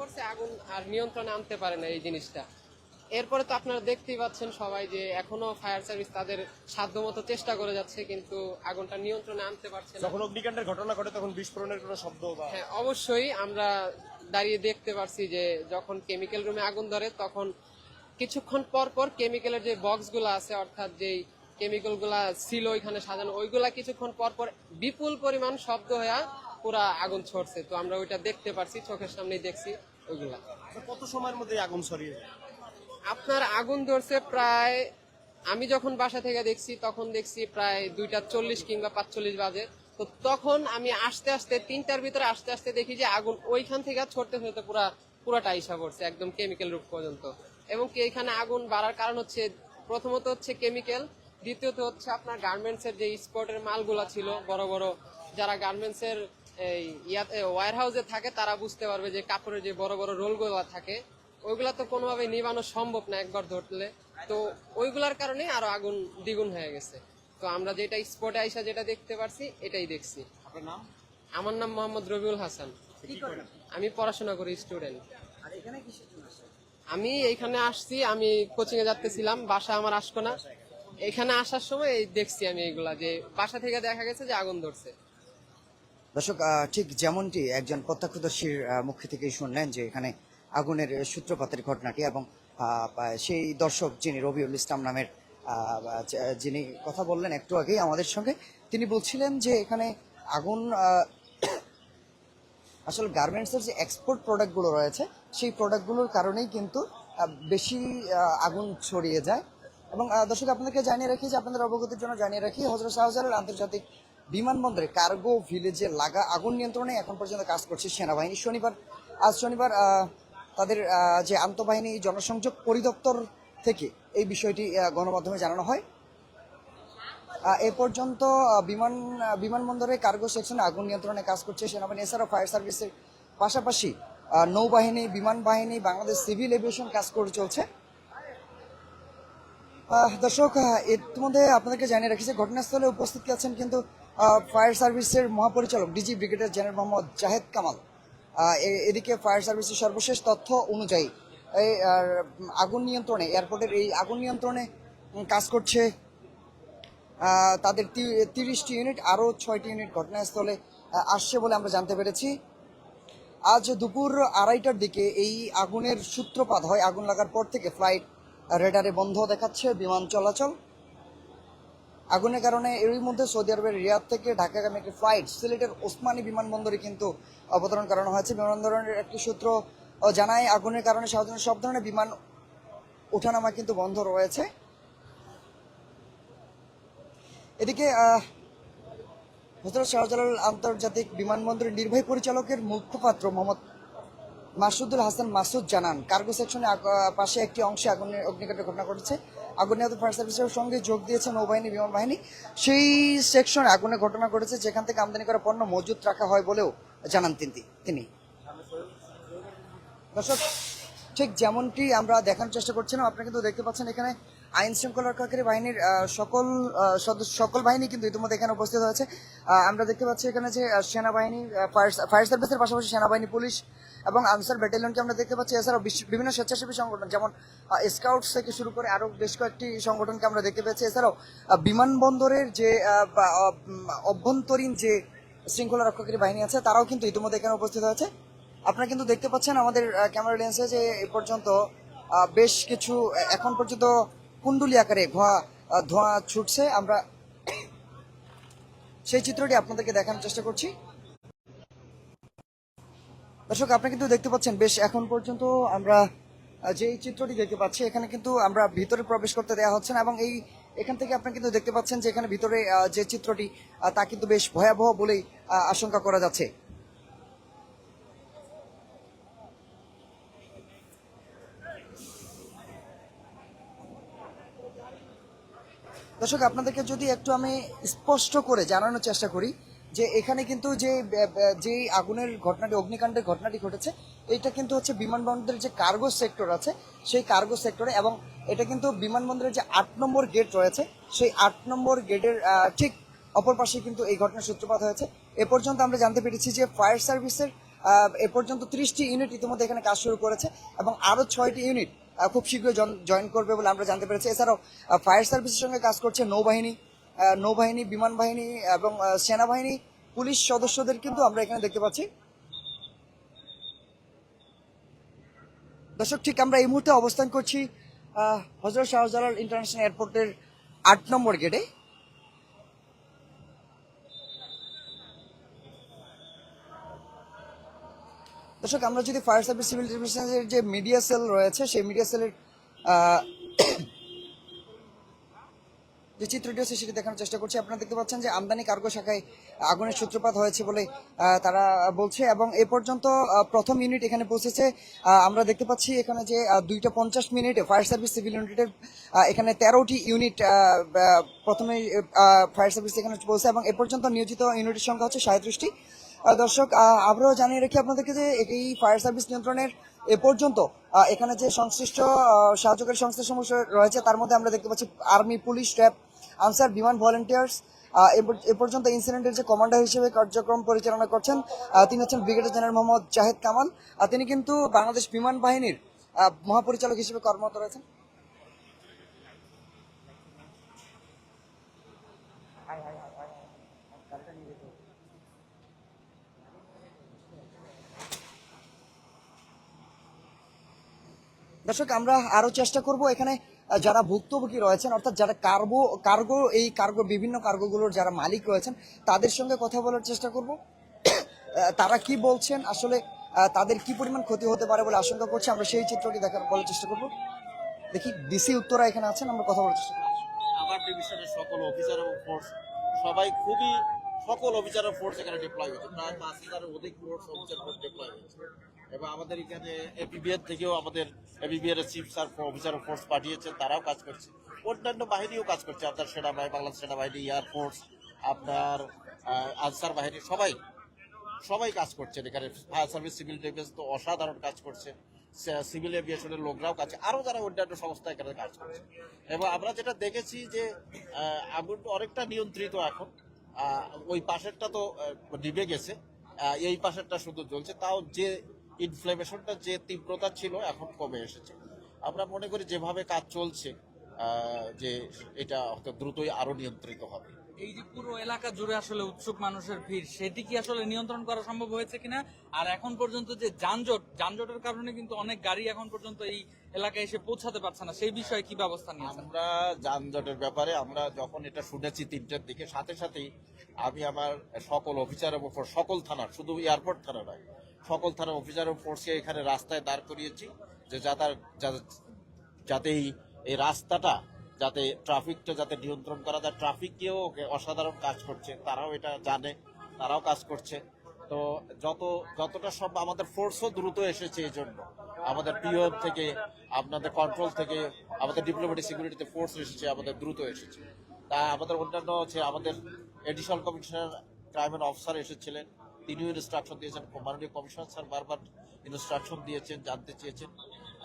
করছে আগুন আর নিয়ন্ত্রণে আনতে পারে না এই জিনিসটা। এরপরে তো আপনারা দেখতেই পাচ্ছেন সবাই যে এখনও ফায়ার সার্ভিস তাদের সাধ্যমতো চেষ্টা করে যাচ্ছে কিন্তু আগুনটা নিয়ন্ত্রণে আনতে পারছে না। যখন অগ্নিকাণ্ডের ঘটনা ঘটে তখন বিস্ফোরণের কোনো শব্দ বা হ্যাঁ অবশ্যই আমরা দাঁড়িয়ে দেখতে পারছি যে যখন কেমিক্যাল রুমে আগুন ধরে তখন কিছুক্ষণ পর পর কেমিক্যালের যে বক্সগুলা আছে অর্থাৎ যেই কেমিক্যালগুলা ছিল ওইখানে সাজানো ওইগুলা কিছুক্ষণ পর পর বিপুল পরিমাণ শব্দ হয়ে পুরা আগুন ছড়ছে তো আমরা ওইটা দেখতে পারছি চোখের সামনেই দেখছি ওইগুলা। আচ্ছা, কত সময়ের মধ্যে আগুন ছড়িয়ে আপনার আগুন ধরছে প্রায় আমি যখন বাসা থেকে দেখছি তখন দেখছি প্রায় দুইটা চল্লিশ কিংবা পাঁচচল্লিশ বাজে। তো তখন আমি আসতে আসতে তিনটার ভিতরে আস্তে আস্তে দেখি যে আগুন ওইখান থেকে ছড়তে ছড়তে পুরা পুরাটা ইসা পড়ছে একদম কেমিক্যাল রূপ পর্যন্ত। এবং কি এখানে আগুন বাড়ার কারণ হচ্ছে প্রথমত হচ্ছে কেমিক্যাল দ্বিতীয়ত হচ্ছে আপনার গার্মেন্টস এর যে স্পটের মালগুলা ছিল বড় বড় যারা গার্মেন্টস এর এই ইয়াতে ওয়ার হাউসে থাকে তারা বুঝতে পারবে যে কাপড়ের যে বড় বড় রোলগুলো থাকে ওইগুলা তো কোনোভাবে নিবানো সম্ভব না একবার ধরলে। তো ওইগুলার কারণে আরও আগুন দ্বিগুণ হয়ে গেছে। তো আমরা যেটা স্পটে আইসা যেটা দেখতে পারছি এটাই দেখছি। আপনার নাম? আমার নাম মোহাম্মদ রবিউল হাসান। আমি পড়াশোনা করি স্টুডেন্ট আমি এইখানে আসছি আমি কোচিং এ যাচ্তেছিলাম বাসা আমার আসতো না এখানে আসার সময় এই দেখছি আমি এইগুলা যে বাসা থেকে দেখা গেছে যে আগুন ধরছে। দর্শক ঠিক যেমনটি একজন প্রত্যক্ষদর্শীর মুখ থেকেই শুনলেন যে এখানে আগুনের সূত্রপাতের ঘটনাটি এবং সেই দর্শক যিনি রবিউল ইসলাম নামের যিনি কথা বললেন একটু আগেই আমাদের সঙ্গে, তিনি বলছিলেন যে এখানে আগুন আসলে গার্মেন্টসের যে এক্সপোর্ট প্রোডাক্টগুলো রয়েছে, সেই প্রোডাক্টগুলোর কারণেই কিন্তু বেশি আগুন ছড়িয়ে যায়। এবং দর্শক, আপনাদেরকে জানিয়ে রাখি যে আপনাদের অবগতির জন্য জানিয়ে রাখি হজরত শাহজালাল আন্তর্জাতিক বিমানবন্দরে কার্গো ভিলেজে লাগা আগুন নিয়ন্ত্রণে এখন পর্যন্ত কাজ করছে সেনাবাহিনী। শনিবার, আজ শনিবার তাদের যে আন্তঃবাহিনী জনসংযোগ পরিদপ্তর থেকে এই বিষয়টি গণমাধ্যমে জানানো হয়। এ পর্যন্ত বিমান বিমানবন্দরে কার্গো সেকশনে আগুন নিয়ন্ত্রণে কাজ করছে সেনাবাহিনী। এছাড়াও ফায়ার সার্ভিসের পাশাপাশি নৌবাহিনী বিমান বাহিনী বাংলাদেশ সিভিল এভিয়েশন কাজ করে চলছে। দর্শক ইতিমধ্যে আপনাদেরকে জানিয়ে রাখি যে ঘটনাস্থলে উপস্থিত আছেন কিন্তু ফায়ার সার্ভিসের মহাপরিচালক DG brigadier general Mohammad Zahed Kamal. এদিকে ফায়ার সার্ভিসের সর্বশেষ তথ্য অনুযায়ী, এই আগুন নিয়ন্ত্রণে এয়ারপোর্টের এই আগুন নিয়ন্ত্রণে কাজ করছে তাদের তিরিশটি ইউনিট আরও ছয়টি ইউনিট ঘটনাস্থলে আসছে বলে আমরা জানতে পেরেছি। আজ দুপুর আড়াইটার দিকে এই আগুনের সূত্রপাত হয়, আগুন লাগার পর থেকে। ফ্লাইট রেডারে বন্ধ দেখাচ্ছে, বিমান চলাচল। আগুনের কারণে এরই মধ্যে সৌদি আরবের রিয়াদ থেকে ঢাকাগামী একটি ফ্লাইট সিলেটের ওসমানী বিমানবন্দরে কিন্তু অবতরণ করানো হয়েছে। বিমানবন্দরের একটি সূত্র জানায়, আগুনের কারণে সাধারণত সব ধরনের বিমান ওঠানামা কিন্তু বন্ধ রয়েছে। এদিকে হজরত শাহজালাল আন্তর্জাতিক বিমানবন্দরের নির্বাহী পরিচালকের মুখপাত্র মোহাম্মদ মাসুদুল হাসান মাসুদ জানান, কার্গো সেকশনে আগ- পাশে একটি অংশে আগুনের অগ্নিকাণ্ডের ঘটনা ঘটেছে। আগুন ফায়ার সার্ভিসের সঙ্গে যোগ দিয়েছে নৌবাহিনী, বিমান বাহিনী। সেই সেকশনে আগুনে ঘটনা ঘটেছে, যেখান থেকে আমদানি করা পণ্য মজুত রাখা হয় বলেও জানান তিনি তিনি। দর্শক ঠিক যেমনটি আমরা দেখানোর চেষ্টা করছিলাম, আপনারা কিন্তু দেখতে পাচ্ছেন এখানে আইন শৃঙ্খলা রক্ষাকারী বাহিনীর সকল সদস্য, সকল বাহিনী কিন্তু ইতিমধ্যে এখানে উপস্থিত হয়েছে। আমরা দেখতে পাচ্ছি এখানে যে সেনাবাহিনী ফায়ার সার্ভিসের পাশাপাশি সেনাবাহিনী, পুলিশ এবং আনসার ব্যাটালিয়নকে আমরা দেখতে পাচ্ছি। এছাড়াও বিভিন্ন স্বেচ্ছাসেবী সংগঠন যেমন স্কাউটস থেকে শুরু করে আরও বেশ কয়েকটি সংগঠনকে আমরা দেখতে পেয়েছি। এছাড়াও বিমানবন্দরের যে অভ্যন্তরীণ যে শৃঙ্খলা রক্ষাকারী বাহিনী আছে, তারাও কিন্তু ইতিমধ্যে এখানে উপস্থিত হয়েছে। আপনারা কিন্তু দেখতে পাচ্ছেন আমাদের ক্যামেরা লেন্সে যে এ পর্যন্ত বেশ কিছু এখন পর্যন্ত কুণ্ডুলি আকারে ধোঁয়া ধোঁয়া ছুটছে। আমরা সেই চিত্রটি আপনাদেরকে দেখানোর চেষ্টা করছি। দর্শক আপনি কিন্তু দেখতে পাচ্ছেন, বেশ এখন পর্যন্ত আমরা যে চিত্রটি দেখতে পাচ্ছি, এখানে কিন্তু আমরা ভিতরে প্রবেশ করতে দেওয়া হচ্ছে না এবং এই, এখান থেকে আপনি কিন্তু দেখতে পাচ্ছেন যে এখানে ভিতরে যে চিত্রটি তা কিন্তু বেশ ভয়াবহ বলেই আশঙ্কা করা যাচ্ছে। দর্শক, আপনাদেরকে যদি একটু আমি স্পষ্ট করে জানানোর চেষ্টা করি যে এখানে কিন্তু যে যে আগুনের ঘটনাটি, অগ্নিকাণ্ডের ঘটনাটি ঘটেছে, এটা কিন্তু হচ্ছে বিমানবন্দরের যে কার্গো সেক্টর আছে, সেই কার্গো সেক্টরে এবং এটা কিন্তু বিমানবন্দরের যে আট নম্বর গেট রয়েছে, সেই আট নম্বর গেটের ঠিক অপর পাশে কিন্তু এই ঘটনার সূত্রপাত হয়েছে। এ পর্যন্ত আমরা জানতে পেরেছি যে ফায়ার সার্ভিসের এ পর্যন্ত ত্রিশটি ইউনিট ইতিমধ্যে এখানে কাজ শুরু করেছে এবং আরও ছয়টি ইউনিট খুব শীঘ্রই জয়েন করবে বলে আমরা জানতে পেরেছি। এছাড়াও ফায়ার সার্ভিসের সঙ্গে কাজ করছে নৌবাহিনী। নৌবাহিনী, বিমান বাহিনী এবং সেনাবাহিনী, পুলিশ সদস্যদের কিন্তু আমরা এখানে দেখতে পাচ্ছি। দর্শক, ঠিক আমরা এই মুহূর্তে অবস্থান করছি হজরত শাহজালাল ইন্টারন্যাশনাল এয়ারপোর্টের আট নম্বর গেটে। দর্শক, আমরা যদি ফায়ার সার্ভিস সিভিল ডিভিশনের যে মিডিয়া সেল রয়েছে, সেই মিডিয়া সেলের যে চিত্রটি আছে, সেটি দেখানোর চেষ্টা করছি। আপনারা দেখতে পাচ্ছেন যে আমদানি কার্গো শাখায় আগুনের সূত্রপাত হয়েছে বলে তারা বলছে এবং এ পর্যন্ত প্রথম ইউনিট এখানে পৌঁছেছে। আমরা দেখতে পাচ্ছি এখানে যে দুইটা পঞ্চাশ মিনিটে ফায়ার সার্ভিস সিভিল ইউনিটের এখানে তেরোটি ইউনিট প্রথমে ফায়ার সার্ভিস এখানে পৌঁছে এবং এ পর্যন্ত নিয়োজিত ইউনিটের সংখ্যা হচ্ছে সাঁত্রিশটি। দর্শক আহ, আমরাও জানিয়ে রাখি আপনাদেরকে যে এই ফায়ার সার্ভিস নিয়ন্ত্রণের এ পর্যন্ত এখানে যে সংশ্লিষ্ট সাহায্যকারী সংস্থা সমূহ রয়েছে তার মধ্যে আমরা দেখতে পাচ্ছি আর্মি পুলিশ র্যাব আনসার বিমান ভলেন্টিয়ার্স এ পর্যন্ত ইনসিডেন্টের যে কমান্ডার হিসেবে কার্যক্রম পরিচালনা করছেন তিনি হচ্ছেন ব্রিগেডিয়ার জেনারেল মোহাম্মদ জাহেদ কামাল তিনি কিন্তু বাংলাদেশ বিমান বাহিনীর মহাপরিচালক হিসেবে কর্মরত রয়েছেন। দর্শক, আমরা আরও চেষ্টা করব এখানে যারা ভুক্তভোগী রয়েছেন, অর্থাৎ যারা কার্গো কার্গো, এই কার্গো, বিভিন্ন কার্গোগুলোর যারা মালিক রয়েছেন, তাদের সঙ্গে কথা বলার চেষ্টা করব। তারা কি বলছেন, আসলে তাদের কি পরিমাণ ক্ষতি হতে পারে বলে আশঙ্কা করছে, আমরা সেই চিত্রটি দেখার, বলার চেষ্টা করব। দেখি ডিসি উত্তরা এখানে আছেন, আমরা কথা বলার চেষ্টা করব। আমার ডিভিশনের সকল অফিসার এবং ফোর্স সবাই খুবই, সকল অফিসার ও ফোর্স এখানে ডিপ্লয় হয়েছে। প্রায় পাঁচ হাজারের অধিক ফোর্স অফিসার ডিপ্লয় হয়েছে। এবং আমাদের এখানে এপিবিএর থেকেও আমাদের এপিবিএর চিফ স্যার অফিসার ফোর্স পাঠিয়েছেন, তারাও কাজ করছে। অন্যান্য বাহিনীও কাজ করছে। আপনার সেনাবাহিনী, বাংলাদেশ সেনাবাহিনী এয়ারফোর্স আপনার আনসার বাহিনী, সবাই সবাই কাজ করছেন এখানে। ফায়ার সার্ভিস সিভিল ডিফেন্স তো অসাধারণ কাজ করছে। সিভিল এভিয়েশনের লোকরাও কাজ আরও যারা অন্যান্য সংস্থা এখানে কাজ করছে। এবং আমরা যেটা দেখেছি যে আগুন অনেকটা নিয়ন্ত্রিত এখন। ওই পাশেরটা তো নিভে গেছে। এই পাশেরটা শুধু জ্বলছে। তাও যে ইনফ্লেমেশনটা যে তীব্রতা ছিল এখন কমে এসেছে। আমরা মনে করি যেভাবে কাজ চলছে যে এটা হয়তো দ্রুতই আরও নিয়ন্ত্রিত হবে। এই যে পুরো এলাকা জুড়ে আসলে উৎসুক মানুষের ভিড় সেটি কি আসলে নিয়ন্ত্রণ করা সম্ভব হয়েছে কিনা? আর এখন পর্যন্ত যে যানজট যানজটের কারণে কিন্তু অনেক গাড়ি এখন পর্যন্ত এই এলাকায় এসে পৌঁছাতে পারছে না। সেই বিষয়ে কি ব্যবস্থা নিয়েছেন? আমরা যানজটের ব্যাপারে আমরা যখন এটা শুনেছি তিনটের দিকে সাথে সাথেই আমি আমার সকল অফিসার এবং সকল থানার শুধু এয়ারপোর্ট থানা নয় সকল থানার অফিসার এবং ফোর্সকে এখানে রাস্তায় দাঁড় করিয়েছি যে যাতে যাতে- এই- রাস্তাটা যাতে ট্রাফিকটা যাতে নিয়ন্ত্রণ করা যায়। ট্রাফিককেও অসাধারণ কাজ করছে, তারাও এটা জানে, তারাও কাজ করছে। তো যত, যতটা সব আমাদের ফোর্সও দ্রুত এসেছে এই জন্য। আমাদের পিওএম থেকে, আপনাদের কন্ট্রোল থেকে, আমাদের ডিপ্লোমেটিক সিকিউরিটিতে ফোর্স এসেছে, আমাদের দ্রুত এসেছে। তা আমাদের অন্যান্য হচ্ছে আমাদের এডিশনাল কমিশনার ক্রাইম অফিসার এসেছিলেন। তিনিও ইনস্ট্রাকশন দিয়েছেন মাননীয় কমিশনার স্যার বারবার ইনস্ট্রাকশন দিয়েছেন, জানতে চেয়েছেন।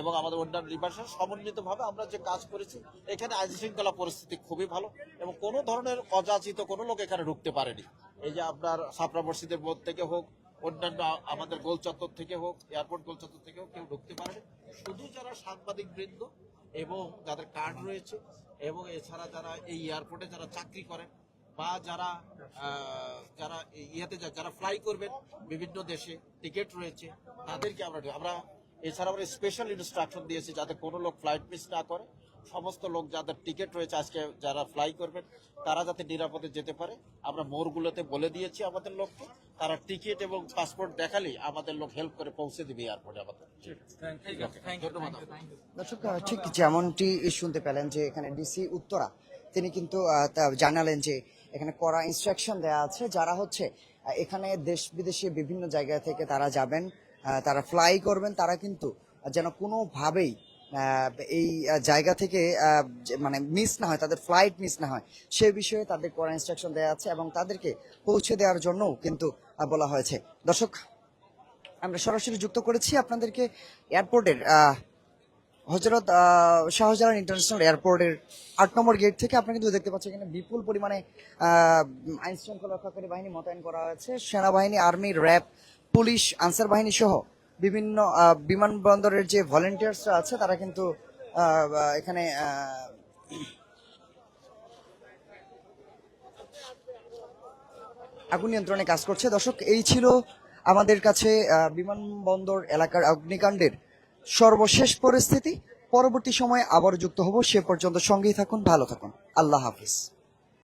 এবং আমাদের অন্যান্য ডিপার্টমেন্ট সমন্বিতভাবে আমরা যে কাজ করেছি, এখানে আইন শৃঙ্খলা পরিস্থিতি খুবই ভালো এবং কোনো ধরনের অযাচিত কোনো লোক এখানে ঢুকতে পারেনি। এই যে আপনার সাপড়া মসজিদের বোধ থেকে হোক, অন্যান্য আমাদের গোল চত্বর থেকে হোক, এয়ারপোর্ট গোল চত্বর থেকে হোক, কেউ ঢুকতে পারেনি। শুধু যারা সাংবাদিক বৃন্দ এবং যাদের কার্ড রয়েছে, এবং এছাড়া যারা এই এয়ারপোর্টে যারা চাকরি করেন বা যারা যারা ইয়েতে যারা ফ্লাই করবেন বিভিন্ন দেশে টিকিট রয়েছে তাদেরকে আমরা আমরা এছাড়া আমরা স্পেশাল ইনস্ট্রাকশন দিয়েছি যাতে কোনো লোক ফ্লাইট মিস না করে। সমস্ত লোক যাদের টিকিট রয়েছে আজকে যারা ফ্লাই করবেন তারা যাতে নিরাপদে যেতে পারে। আমরা মোড়গুলোতে বলে দিয়েছি আমাদের লোককে। তারা টিকিট এবং পাসপোর্ট দেখালেই আমাদের লোক হেল্প করে পৌঁছে দিবে এয়ারপোর্টে আমাদের। ঠিক আছে। থ্যাংক ইউ দর্শক ঠিক যেমনটি শুনতে পেলেন যে এখানে ডিসি উত্তরা তিনি কিন্তু তা জানালেন যে এখানে কড়া ইনস্ট্রাকশন দেওয়া আছে, যারা হচ্ছে এখানে দেশ বিদেশে বিভিন্ন জায়গা থেকে তারা যাবেন তারা ফ্লাই করবেন, তারা কিন্তু যেন কোনোভাবেই এই জায়গা থেকে মানে মিস না হয়, তাদের ফ্লাইট মিস না হয়, সে বিষয়ে তাদের কড়া ইনস্ট্রাকশন দেওয়া আছে এবং তাদেরকে পৌঁছে দেওয়ার জন্যও কিন্তু বলা হয়েছে। দর্শক, আমরা সরাসরি যুক্ত করেছি আপনাদেরকে এয়ারপোর্টের হজরত আহ, শাহজালাল ইন্টারন্যাশনাল এয়ারপোর্টের আট নম্বর গেট থেকে আপনি কিন্তু দেখতে পাচ্ছেন এখানে বিপুল পরিমাণে আইন শৃঙ্খলা রক্ষাকারী বাহিনী মোতায়েন করা হয়েছে। সেনাবাহিনী আর্মি র্যাব পুলিশ আনসার বাহিনী সহ বিভিন্ন বিমানবন্দরের যে ভলেন্টিয়ার্সরা আছে তারা কিন্তু এখানে আগুন নিয়ন্ত্রণে কাজ করছে। দর্শক এই ছিল আমাদের কাছে বিমানবন্দর এলাকার অগ্নিকাণ্ডের সর্বশেষ পরিস্থিতি, পরবর্তী সময়ে আবার যুক্ত হব, সে পর্যন্ত সঙ্গেই থাকুন, ভালো থাকুন। আল্লাহ হাফিজ।